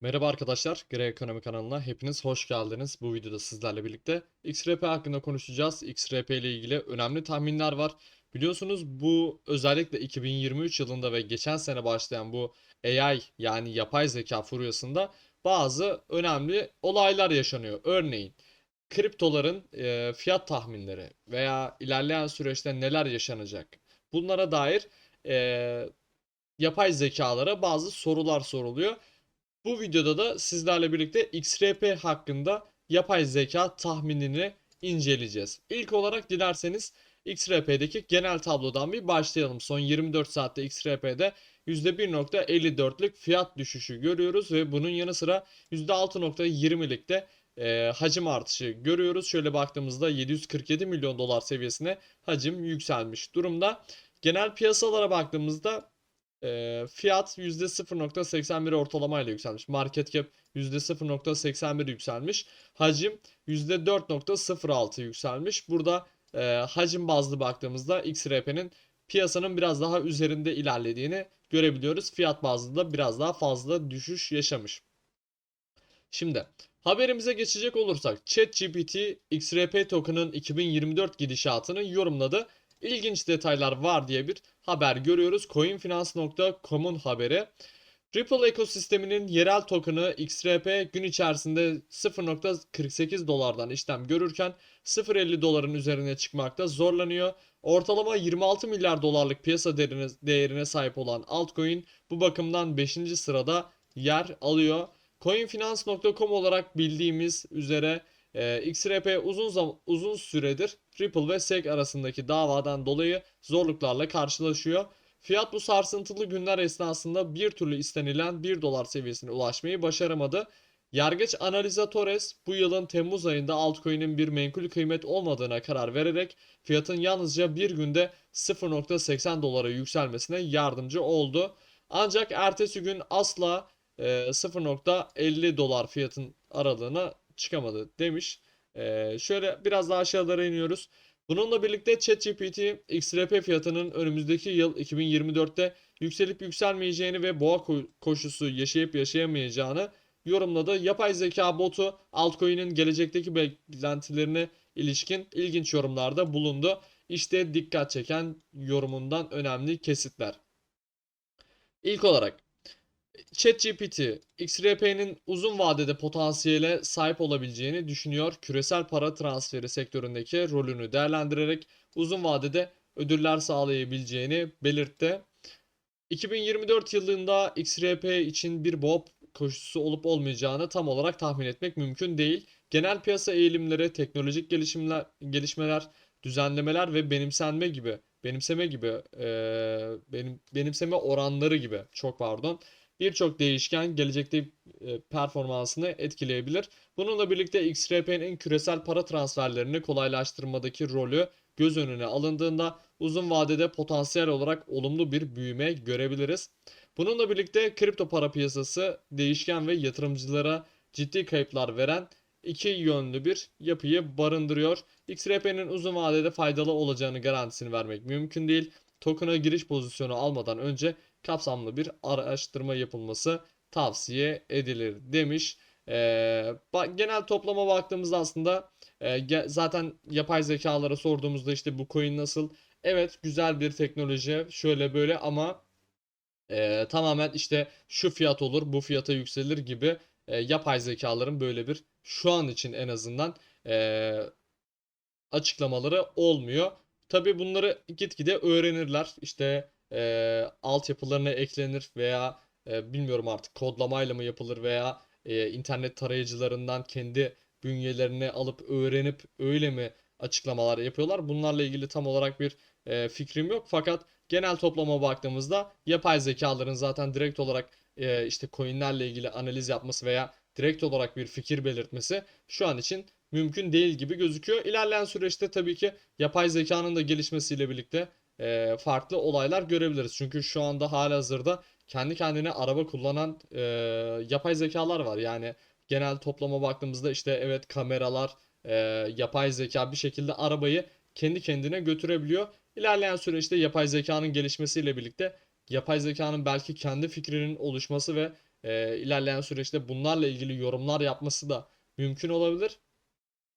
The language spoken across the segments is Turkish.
Merhaba arkadaşlar, Grey Ekonomi kanalına hepiniz hoş geldiniz. Bu videoda sizlerle birlikte XRP hakkında konuşacağız. XRP ile ilgili önemli tahminler var. Biliyorsunuz bu özellikle 2023 yılında ve geçen sene başlayan bu AI yani yapay zeka furyasında bazı önemli olaylar yaşanıyor. Örneğin kriptoların e, fiyat tahminleri veya ilerleyen süreçte neler yaşanacak bunlara dair e, yapay zekalara bazı sorular soruluyor. Bu videoda da sizlerle birlikte XRP hakkında yapay zeka tahminini inceleyeceğiz. İlk olarak dilerseniz XRP'deki genel tablodan bir başlayalım. Son 24 saatte XRP'de %1.54'lük fiyat düşüşü görüyoruz ve bunun yanı sıra %6.20'lik de e, hacim artışı görüyoruz. Şöyle baktığımızda 747 milyon dolar seviyesine hacim yükselmiş durumda. Genel piyasalara baktığımızda e, fiyat %0.81 ortalamayla yükselmiş. Market cap %0.81 yükselmiş. Hacim %4.06 yükselmiş. Burada e, hacim bazlı baktığımızda XRP'nin piyasanın biraz daha üzerinde ilerlediğini görebiliyoruz. Fiyat bazlı da biraz daha fazla düşüş yaşamış. Şimdi haberimize geçecek olursak ChatGPT XRP token'ın 2024 gidişatını yorumladı. İlginç detaylar var diye bir haber görüyoruz. Coinfinance.com'un haberi. Ripple ekosisteminin yerel token'ı XRP gün içerisinde 0.48 dolardan işlem görürken 0.50 doların üzerine çıkmakta zorlanıyor. Ortalama 26 milyar dolarlık piyasa değerine, sahip olan altcoin bu bakımdan 5. sırada yer alıyor. Coinfinance.com olarak bildiğimiz üzere e, XRP uzun zaman uzun süredir Ripple ve SEC arasındaki davadan dolayı zorluklarla karşılaşıyor. Fiyat bu sarsıntılı günler esnasında bir türlü istenilen 1 dolar seviyesine ulaşmayı başaramadı. Yargıç Analizatores bu yılın Temmuz ayında altcoin'in bir menkul kıymet olmadığına karar vererek fiyatın yalnızca bir günde 0.80 dolara yükselmesine yardımcı oldu. Ancak ertesi gün asla e, 0.50 dolar fiyatın aralığına çıkamadı demiş. Ee, şöyle biraz daha aşağılara iniyoruz. Bununla birlikte ChatGPT XRP fiyatının önümüzdeki yıl 2024'te yükselip yükselmeyeceğini ve boğa ko- koşusu yaşayıp yaşayamayacağını yorumladı. Yapay zeka botu altcoin'in gelecekteki beklentilerine ilişkin ilginç yorumlarda bulundu. İşte dikkat çeken yorumundan önemli kesitler. İlk olarak ChatGPT, XRP'nin uzun vadede potansiyele sahip olabileceğini düşünüyor. Küresel para transferi sektöründeki rolünü değerlendirerek uzun vadede ödüller sağlayabileceğini belirtti. 2024 yılında XRP için bir boğa koşusu olup olmayacağını tam olarak tahmin etmek mümkün değil. Genel piyasa eğilimleri, teknolojik gelişimler, gelişmeler, düzenlemeler ve benimsenme gibi, benimseme gibi, e, benim benimseme oranları gibi, çok pardon, birçok değişken gelecekte e, performansını etkileyebilir. Bununla birlikte XRP'nin küresel para transferlerini kolaylaştırmadaki rolü göz önüne alındığında uzun vadede potansiyel olarak olumlu bir büyüme görebiliriz. Bununla birlikte kripto para piyasası değişken ve yatırımcılara ciddi kayıplar veren iki yönlü bir yapıyı barındırıyor. XRP'nin uzun vadede faydalı olacağını garantisini vermek mümkün değil. Token'a giriş pozisyonu almadan önce kapsamlı bir araştırma yapılması tavsiye edilir demiş. Ee, genel toplama baktığımızda aslında e, zaten yapay zekalara sorduğumuzda işte bu coin nasıl? Evet güzel bir teknoloji şöyle böyle ama e, tamamen işte şu fiyat olur bu fiyata yükselir gibi e, yapay zekaların böyle bir şu an için en azından e, açıklamaları olmuyor. Tabi bunları gitgide öğrenirler. İşte e, altyapılarına eklenir veya e, bilmiyorum artık kodlamayla mı yapılır veya e, internet tarayıcılarından kendi bünyelerini alıp öğrenip öyle mi açıklamalar yapıyorlar. Bunlarla ilgili tam olarak bir e, fikrim yok. Fakat genel toplama baktığımızda yapay zekaların zaten direkt olarak e, işte coinlerle ilgili analiz yapması veya direkt olarak bir fikir belirtmesi şu an için mümkün değil gibi gözüküyor. İlerleyen süreçte tabii ki yapay zekanın da gelişmesiyle birlikte e, farklı olaylar görebiliriz. Çünkü şu anda halihazırda kendi kendine araba kullanan e, yapay zekalar var. Yani genel toplama baktığımızda işte evet kameralar, e, yapay zeka bir şekilde arabayı kendi kendine götürebiliyor. İlerleyen süreçte yapay zekanın gelişmesiyle birlikte yapay zekanın belki kendi fikrinin oluşması ve e, ilerleyen süreçte bunlarla ilgili yorumlar yapması da mümkün olabilir.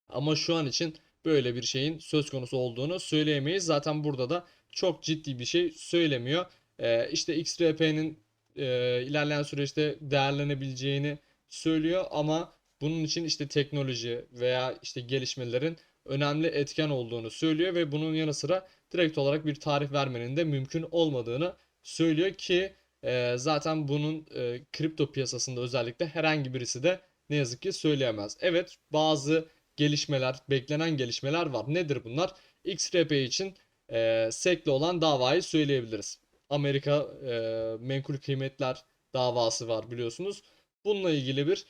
Ama şu an için böyle bir şeyin söz konusu olduğunu söyleyemeyiz. Zaten burada da çok ciddi bir şey söylemiyor. Ee, işte XRP'nin e, ilerleyen süreçte değerlenebileceğini söylüyor ama bunun için işte teknoloji veya işte gelişmelerin önemli etken olduğunu söylüyor ve bunun yanı sıra direkt olarak bir tarih vermenin de mümkün olmadığını söylüyor ki e, zaten bunun e, kripto piyasasında özellikle herhangi birisi de ne yazık ki söyleyemez. Evet bazı gelişmeler, beklenen gelişmeler var. Nedir bunlar? XRP için e, SEC'le olan davayı söyleyebiliriz. Amerika e, menkul kıymetler davası var biliyorsunuz. Bununla ilgili bir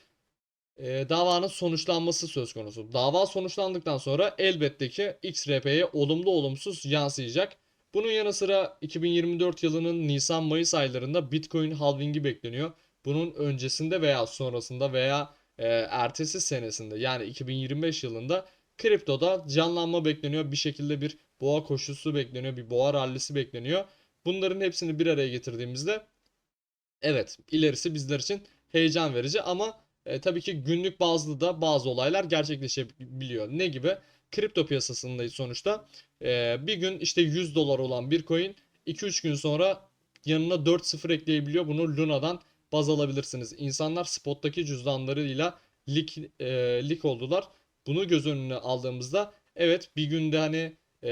e, davanın sonuçlanması söz konusu. Dava sonuçlandıktan sonra elbette ki XRP'ye olumlu olumsuz yansıyacak. Bunun yanı sıra 2024 yılının Nisan-Mayıs aylarında Bitcoin halvingi bekleniyor. Bunun öncesinde veya sonrasında veya e, ertesi senesinde yani 2025 yılında kriptoda canlanma bekleniyor. Bir şekilde bir boğa koşusu bekleniyor. Bir boğa rallisi bekleniyor. Bunların hepsini bir araya getirdiğimizde evet ilerisi bizler için heyecan verici ama e, tabii ki günlük bazlı da bazı olaylar gerçekleşebiliyor. Ne gibi? Kripto piyasasındayız sonuçta. E, bir gün işte 100 dolar olan bir coin 2-3 gün sonra yanına 4 sıfır ekleyebiliyor. Bunu Luna'dan baz alabilirsiniz. İnsanlar spottaki cüzdanlarıyla lik, e, lik oldular. Bunu göz önüne aldığımızda evet bir günde hani e,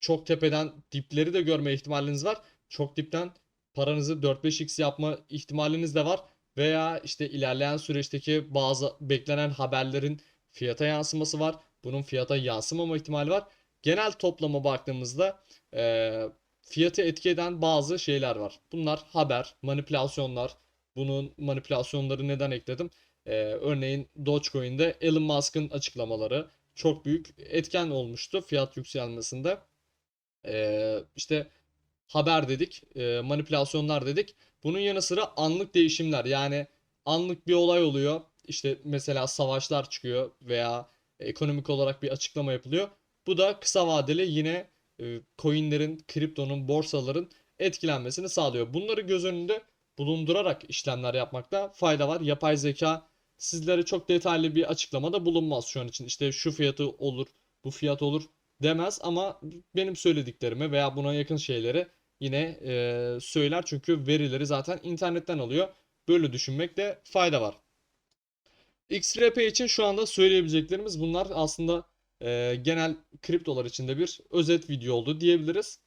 çok tepeden dipleri de görme ihtimaliniz var. Çok dipten paranızı 4-5x yapma ihtimaliniz de var. Veya işte ilerleyen süreçteki bazı beklenen haberlerin fiyata yansıması var. Bunun fiyata yansımama ihtimali var. Genel toplama baktığımızda e, fiyatı etki bazı şeyler var. Bunlar haber, manipülasyonlar. Bunun manipülasyonları neden ekledim? Ee, örneğin Dogecoin'de Elon Musk'ın açıklamaları çok büyük etken olmuştu fiyat yükselmesinde. Ee, işte haber dedik, e, manipülasyonlar dedik. Bunun yanı sıra anlık değişimler yani anlık bir olay oluyor. İşte mesela savaşlar çıkıyor veya ekonomik olarak bir açıklama yapılıyor. Bu da kısa vadeli yine e, coinlerin, kriptonun, borsaların etkilenmesini sağlıyor. Bunları göz önünde bulundurarak işlemler yapmakta fayda var. Yapay zeka sizlere çok detaylı bir açıklamada bulunmaz şu an için. İşte şu fiyatı olur, bu fiyat olur demez ama benim söylediklerimi veya buna yakın şeyleri yine e, söyler. Çünkü verileri zaten internetten alıyor. Böyle düşünmekte fayda var. XRP için şu anda söyleyebileceklerimiz bunlar aslında e, genel kriptolar içinde bir özet video oldu diyebiliriz.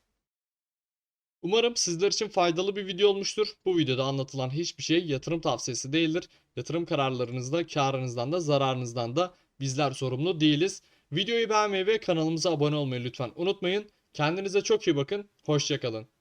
Umarım sizler için faydalı bir video olmuştur. Bu videoda anlatılan hiçbir şey yatırım tavsiyesi değildir. Yatırım kararlarınızda karınızdan da zararınızdan da bizler sorumlu değiliz. Videoyu beğenmeyi ve kanalımıza abone olmayı lütfen unutmayın. Kendinize çok iyi bakın. Hoşçakalın.